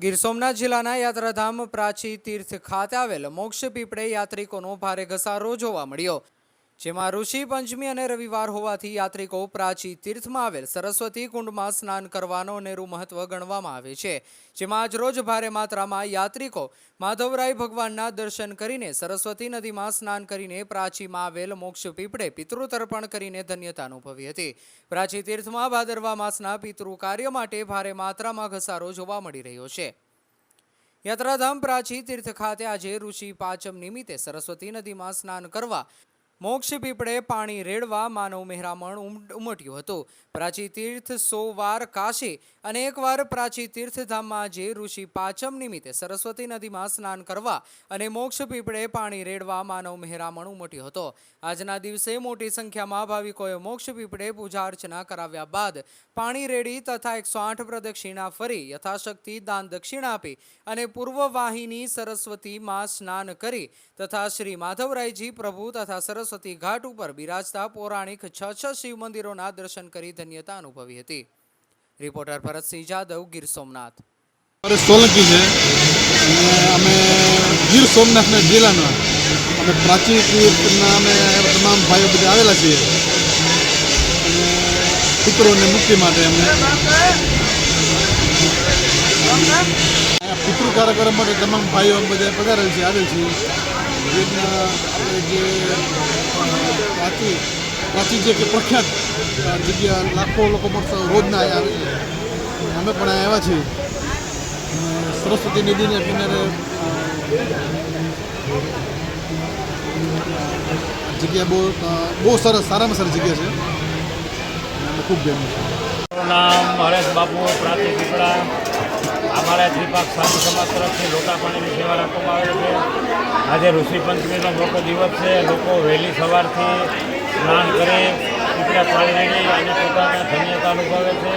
ગીર સોમનાથ જિલ્લાના યાત્રાધામ પ્રાચી તીર્થ ખાતે આવેલ મોક્ષ પીપળે યાત્રિકોનો ભારે ઘસારો જોવા મળ્યો. જેમાં ઋષિ પંચમી અને રવિવાર હોવાથી યાત્રિકો પ્રાચી તીર્થમાં આવેલ સરસ્વતી કુંડમાં સ્નાન કરવાનો અનેરું મહત્વ ગણવામાં આવે છે. જેમાં આજરોજ ભારે માત્રામાં યાત્રિકો માધવરાય ભગવાનના દર્શન કરીને સરસ્વતી નદીમાં સ્નાન કરીને પ્રાચીમાં આવેલ મોક્ષ પીપળે પિતૃતર્પણ કરીને ધન્યતા અનુભવી હતી. પ્રાચી તીર્થમાં ભાદરવા માસના પિતૃ કાર્ય માટે ભારે માત્રામાં ઘસારો જોવા મળી રહ્યો છે. યાત્રાધામ પ્રાચી તીર્થ ખાતે આજે ઋષિ પાંચમ નિમિત્તે સરસ્વતી નદીમાં સ્નાન કરવા મોક્ષ પીપળે પાણી રેડવા માનવ મહેરામણ ઉમ- ઉમટ્યું હતું. પ્રાચી તીર્થ સો વાર કાશી અને એકવાર પ્રાચી તીર્થધામમાં જે ઋષિ પાંચમ નિમિત્તે સરસ્વતી નદીમાં સ્નાન કરવા અને મોક્ષ પીપળે પાણી રેડવા માનવ મહેરામણ ઉમટ્યો હતો. આજના દિવસે મોટી સંખ્યામાં ભાવિકોએ મોક્ષ પીપળે પૂજા અર્ચના કરાવ્યા બાદ પાણી રેડી તથા એકસો આઠ પ્રદક્ષિણા ફરી, યથાશક્તિ દાન દક્ષિણા આપી અને પૂર્વવાહિની સરસ્વતીમાં સ્નાન કરી તથા શ્રી માધવરાયજી પ્રભુ તથા સરસ્વતી ઘાટ ઉપર બિરાજતા પૌરાણિક છ છ શિવ મંદિરોના દર્શન કરી ધન્યતા અનુભવી હતી. રિપોર્ટર ભરતસિંહ જાદવ, ગીર સોમનાથ. સોલંકી છે. અમે ગીર સોમનાથના જિલ્લાના, અમે પ્રાચીન તીર્થના, અમે તમામ ભાઈઓ બધા આવેલા છીએ. અને પિતૃઓને મુક્તિ માટે અમે અહીંયા પિતૃ કાર્યક્રમ માટે તમામ ભાઈઓ બધા પધારેલ છે આવેલ છે જે અ, પ્રાચી પ્રાચી જે કે પ્રખ્યાત જગ્યા લાખો લોકો પણ રોજના આવે છે. અમે પણ આવ્યા છીએ. સરસ્વતી નદીને કિનારે જગ્યા બહુ બહુ સરસ સારામાં સારી જગ્યા છે. અને ખૂબ ગમ્યું છે. નામ હરેશ બાપુ પ્રાંતિક પીપળા. અમારા ત્રિપાક સાધુ સમાજ તરફથી લોટા પાણીની સેવા રાખવામાં આવે છે. આજે ઋષિ પંચમીનો મોટો દિવસ છે. લોકો વહેલી સવારથી સ્નાન કરે ઉપરા પાણી રેડી અને પોતાના ધન્યતા અનુભવે છે.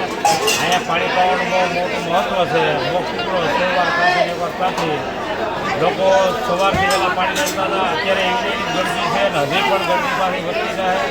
અહીંયા પાણી પાવાનું બહુ મોટું મહત્ત્વ છે. મોક્ષ પીપળો સવાર સાથે કાઢી લોકો સવારથી પહેલાં પાણી રેડતા હતા. અત્યારે એવડી ગરદી છે હજી પણ ગરદી પાણી વધતી જાય